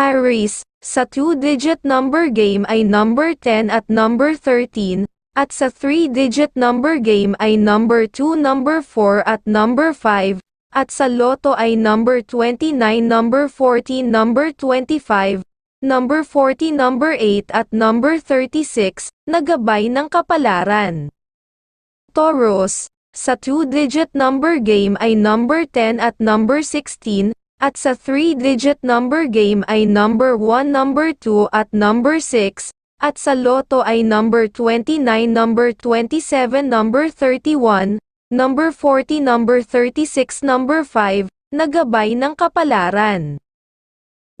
Aries, sa 2-digit number game ay number 10 at number 13, at sa 3-digit number game ay number 2, number 4 at number 5, at sa loto ay number 29, number 14, number 25, number 40, number 8 at number 36, nagabay ng kapalaran. Taurus, sa 2-digit number game ay number 10 at number 16, at sa 3-digit number game ay number 1, number 2 at number 6, at sa loto ay number 29, number 27, number 31, number 40, number 36, number 5, nagabay ng kapalaran.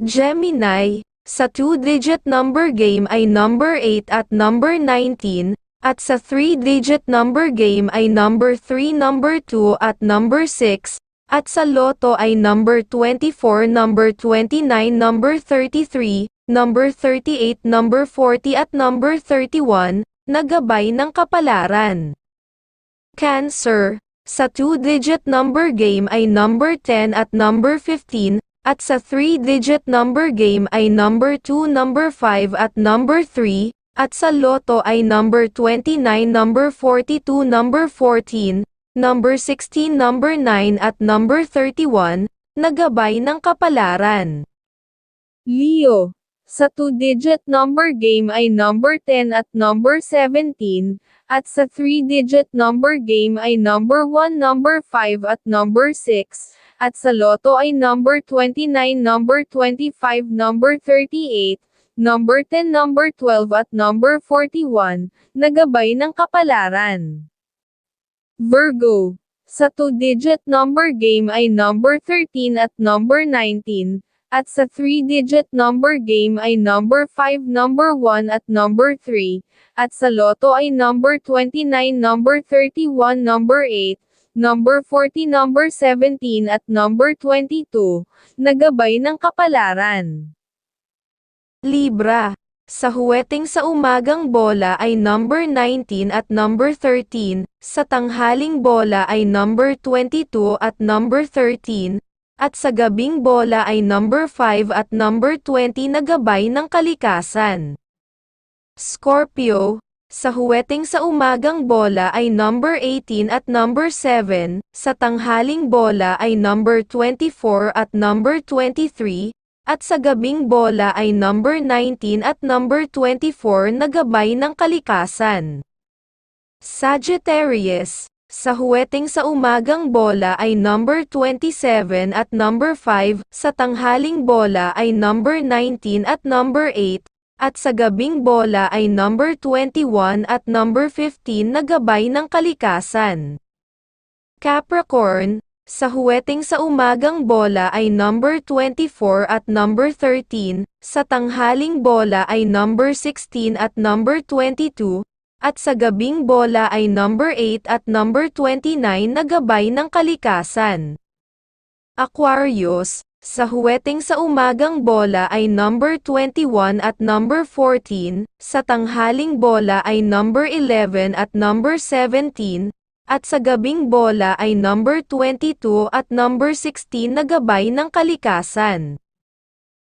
Gemini, sa 2-digit number game ay number 8 at number 19, at sa 3-digit number game ay number 3, number 2 at number 6, at sa loto ay number 24, number 29, number 33, number 38, number 40 at number 31, nagabay ng kapalaran. Cancer, sa 2-digit number game ay number 10 at number 15, at sa 3-digit number game ay number 2, number 5 at number 3, at sa loto ay number 29, number 42, number 14, number 16, number 9 at number 31, nagabay ng kapalaran. Leo, sa 2-digit number game ay number 10 at number 17, at sa 3-digit number game ay number 1, number 5 at number 6, at sa loto ay number 29, number 25, number 38, number 10, number 12 at number 41, nagabay ng kapalaran. Virgo, sa 2-digit number game ay number 13 at number 19, at sa 3-digit number game ay number 5, number 1 at number 3, at sa loto ay number 29, number 31, number 8, number 40, number 17 at number 22, nagabay ng kapalaran. Libra, sa huweting sa umagang bola ay number 19 at number 13, sa tanghaling bola ay number 22 at number 13, at sa gabing bola ay number 5 at number 20 na gabay ng kalikasan. Scorpio, sa huweting sa umagang bola ay number 18 at number 7, sa tanghaling bola ay number 24 at number 23, at sa gabing bola ay number 19 at number 24 na gabay ng kalikasan. Sagittarius, sa huweting sa umagang bola ay number 27 at number 5, sa tanghaling bola ay number 19 at number 8, at sa gabing bola ay number 21 at number 15 na gabay ng kalikasan. Capricorn, sa huweting sa umagang bola ay number 24 at number 13, sa tanghaling bola ay number 16 at number 22, at sa gabing bola ay number 8 at number 29 na gabay ng kalikasan. Aquarius, sa huweting sa umagang bola ay number 21 at number 14, sa tanghaling bola ay number 11 at number 17, at sa gabing bola ay number 22 at number 16 na gabay ng kalikasan.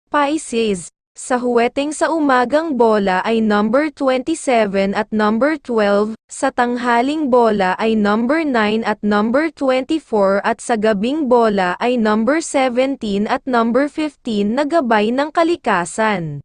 Pisces, sa huweting sa umagang bola ay number 27 at number 12, sa tanghaling bola ay number 9 at number 24 at sa gabing bola ay number 17 at number 15 na gabay ng kalikasan.